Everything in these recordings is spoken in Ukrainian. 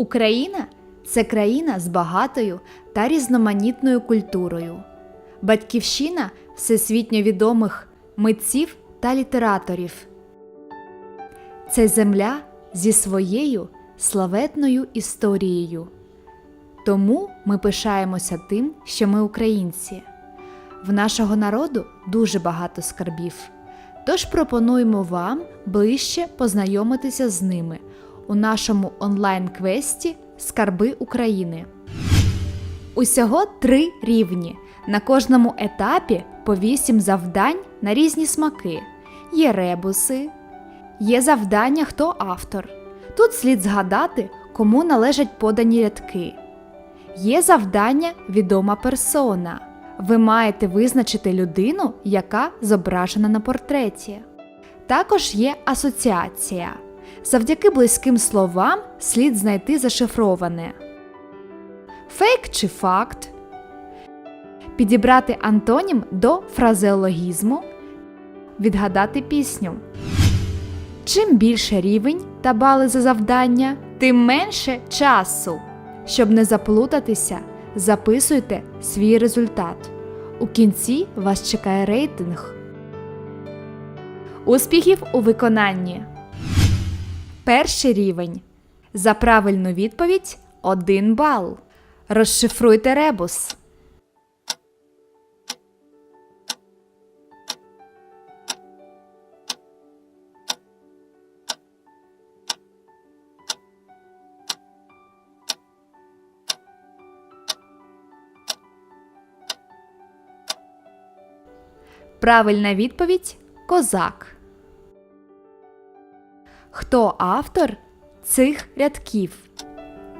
Україна це країна з багатою та різноманітною культурою. Батьківщина всесвітньо відомих митців та літераторів. Це земля зі своєю славетною історією. Тому ми пишаємося тим, що ми українці. В нашого народу дуже багато скарбів. Тож пропонуємо вам ближче познайомитися з ними у нашому онлайн-квесті Скарби України. Усього три рівні. На кожному етапі по вісім завдань на різні смаки. Є ребуси, є завдання, хто автор. Тут слід згадати, кому належать подані рядки. Є завдання відома персона. Ви маєте визначити людину, яка зображена на портреті. Також є асоціація. Завдяки близьким словам слід знайти зашифроване. Фейк чи факт. Підібрати антонім до фразеологізму. Відгадати пісню. Чим більше рівень та бали за завдання, тим менше часу. Щоб не заплутатися, записуйте свій результат. У кінці вас чекає рейтинг. Успіхів у виконанні. Перший рівень. За правильну відповідь 1 бал. Розшифруйте ребус. Правильна відповідь козак. Хто автор цих рядків?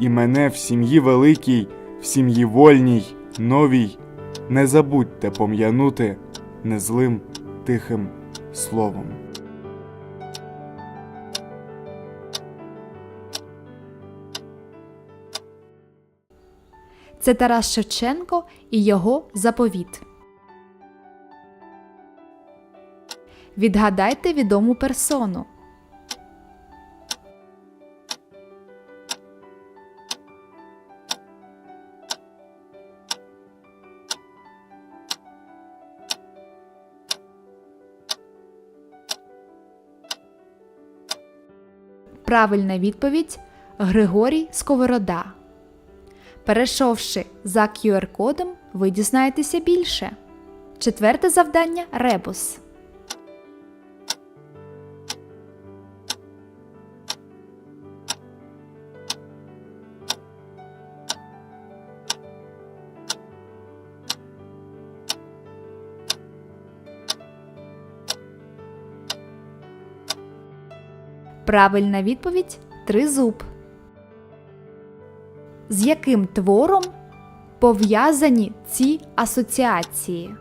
І мене в сім'ї великій, в сім'ї вольній, новій, не забудьте пом'янути незлим тихим словом. Це Тарас Шевченко і його заповіт. Відгадайте відому персону. Правильна відповідь Григорій Сковорода. Перейшовши за QR-кодом, ви дізнаєтеся більше. Четверте завдання ребус. Правильна відповідь тризуб. З яким твором пов'язані ці асоціації?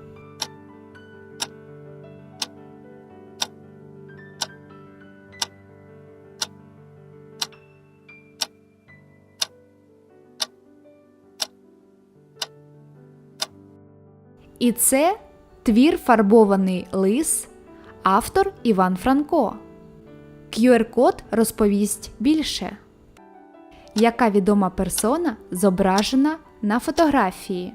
І це твір фарбований лис, автор Іван Франко. QR-код розповість більше. Яка відома персона зображена на фотографії?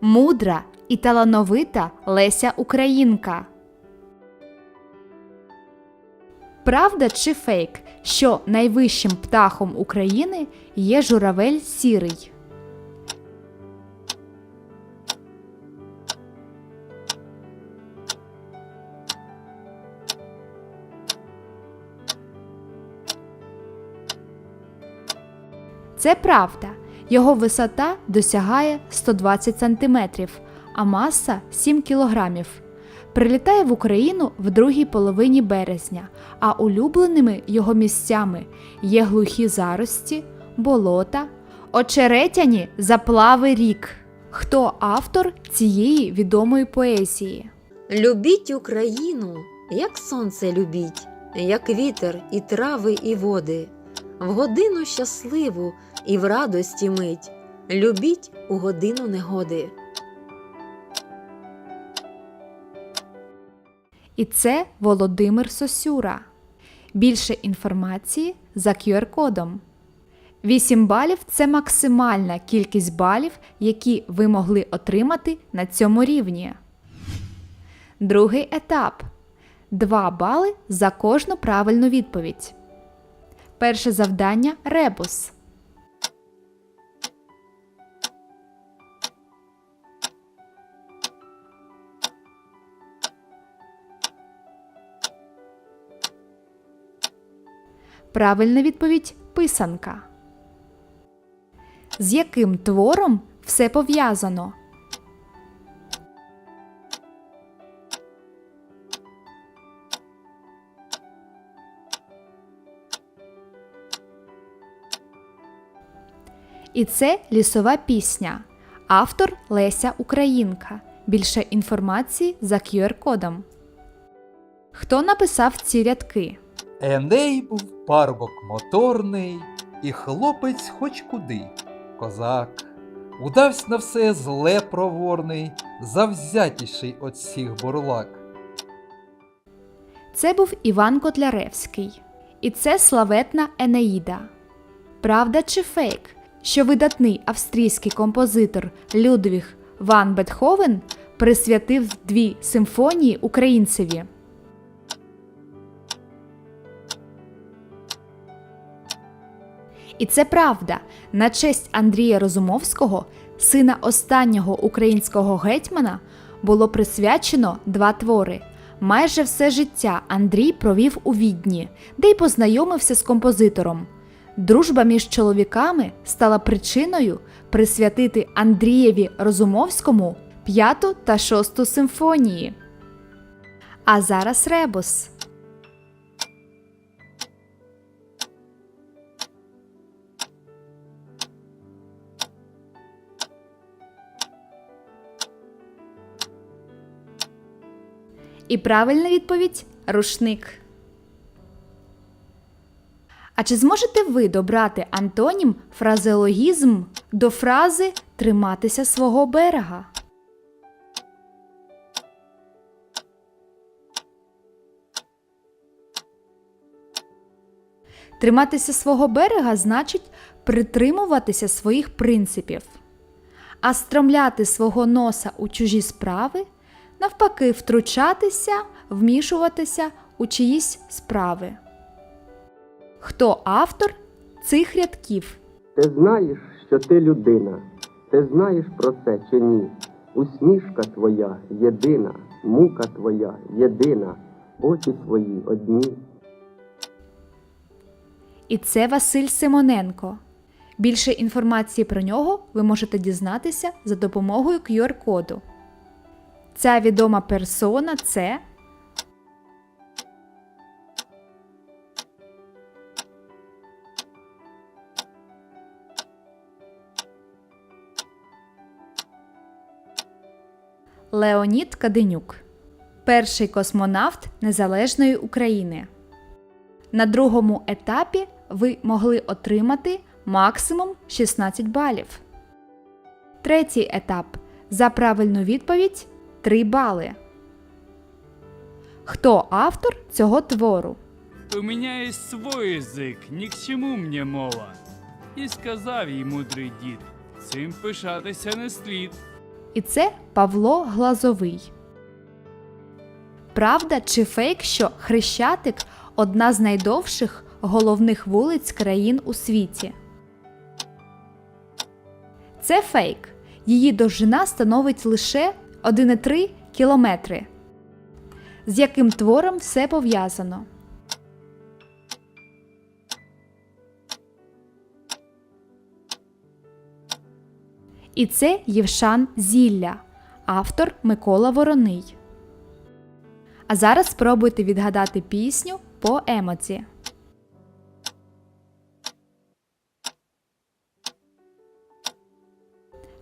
Мудра і талановита Леся Українка. Правда чи фейк, що найвищим птахом України є журавель сірий? Це правда. Його висота досягає 120 см, а маса 7 кг. Прилітає в Україну в другій половині березня, а улюбленими його місцями є глухі зарості, болота, очеретяні заплави рік. Хто автор цієї відомої поезії? Любіть Україну, як сонце любіть, як вітер і трави і води. в годину щасливу і в радості мить. Любіть у годину негоди. І це Володимир Сосюра. Більше інформації за QR-кодом. 8 балів це максимальна кількість балів, які ви могли отримати на цьому рівні. Другий етап 2 бали за кожну правильну відповідь. Перше завдання ребус. Правильна відповідь писанка. З яким твором все пов'язано? І це лісова пісня. Автор Леся Українка. Більше інформації за QR-кодом. Хто написав ці рядки? Еней був парубок моторний, і хлопець хоч куди, козак. Удавсь на все зле проворний, завзятіший от всіх бурлак. Це був Іван Котляревський. І це славетна Енеїда. Правда чи фейк, що видатний австрійський композитор Людвіг Ван Бетховен присвятив дві симфонії українцеві? І це правда. На честь Андрія Розумовського, сина останнього українського гетьмана, було присвячено два твори. Майже все життя Андрій провів у Відні, де й познайомився з композитором. Дружба між чоловіками стала причиною присвятити Андрієві Розумовському п'яту та шосту симфонії. А зараз ребус. І правильна відповідь рушник. А чи зможете ви добрати антонім фразеологізм до фрази триматися свого берега? Триматися свого берега значить притримуватися своїх принципів, а стромляти свого носа у чужі справи навпаки, втручатися, вмішуватися у чиїсь справи. Хто автор цих рядків? Ти знаєш, що ти людина, ти знаєш про це чи ні? Усмішка твоя єдина, мука твоя єдина, очі твої одні. І це Василь Симоненко. Більше інформації про нього ви можете дізнатися за допомогою QR-коду. Ця відома персона це Леонід Каденюк, перший космонавт Незалежної України. На другому етапі ви могли отримати максимум 16 балів. Третій етап. За правильну відповідь 3 бали. Хто автор цього твору? У меня есть свой язик, ні к чому мне мова. І сказав їй мудрий дід, цим пишатися не слід. І це Павло Глазовий. Правда чи фейк, що Хрещатик одна з найдовших головних вулиць країн у світі? Це фейк. Її довжина становить лише 1,3 кілометри. З яким твором все пов'язано? І це Євшан Зілля, автор Микола Вороний. А зараз спробуйте відгадати пісню по емоці.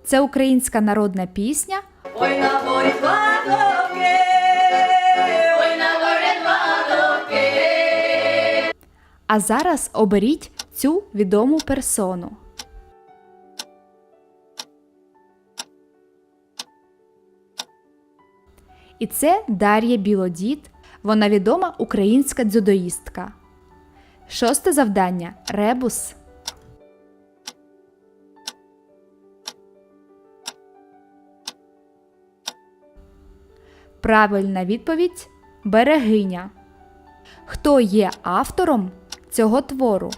Це українська народна пісня. Ой на. А зараз оберіть цю відому персону. І це Дар'я Білодід. Вона відома українська дзюдоїстка. Шосте завдання ребус. Правильна відповідь берегиня. Хто є автором цього твору?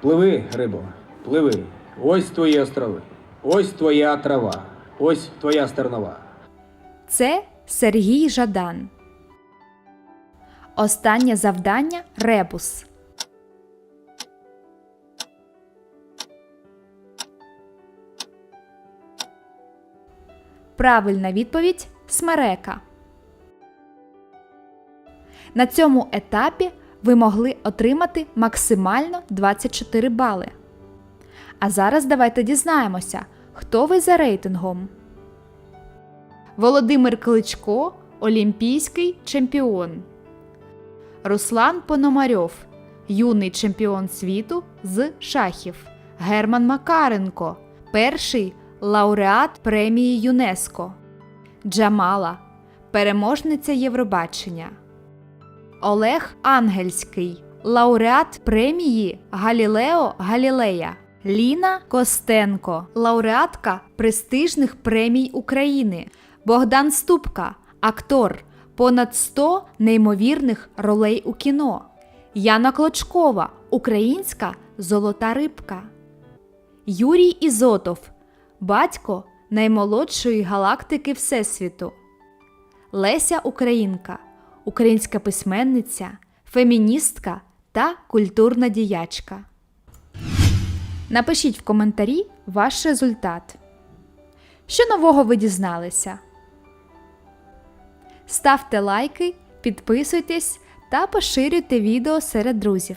Пливи, рибо, пливи. Ось твої острови, ось твоя трава, ось твоя стернова. Це Сергій Жадан. Останнє завдання ребус. Правильна відповідь смерека. На цьому етапі ви могли отримати максимально 24 бали. А зараз давайте дізнаємося, хто ви за рейтингом. Володимир Кличко олімпійський чемпіон. Руслан Пономарьов юний чемпіон світу з шахів. Герман Макаренко перший лауреат премії ЮНЕСКО. Джамала переможниця Євробачення. Олег Ангельський лауреат премії Галілео Галілея. Ліна Костенко лауреатка престижних премій України. Богдан Ступка актор, понад 100 неймовірних ролей у кіно. Яна Клочкова українська золота рибка. Юрій Ізотов батько наймолодшої галактики Всесвіту. Леся Українка українська письменниця, феміністка та культурна діячка. Напишіть в коментарі ваш результат. Що нового ви дізналися? Ставте лайки, підписуйтесь та поширюйте відео серед друзів.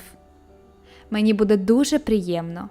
Мені буде дуже приємно.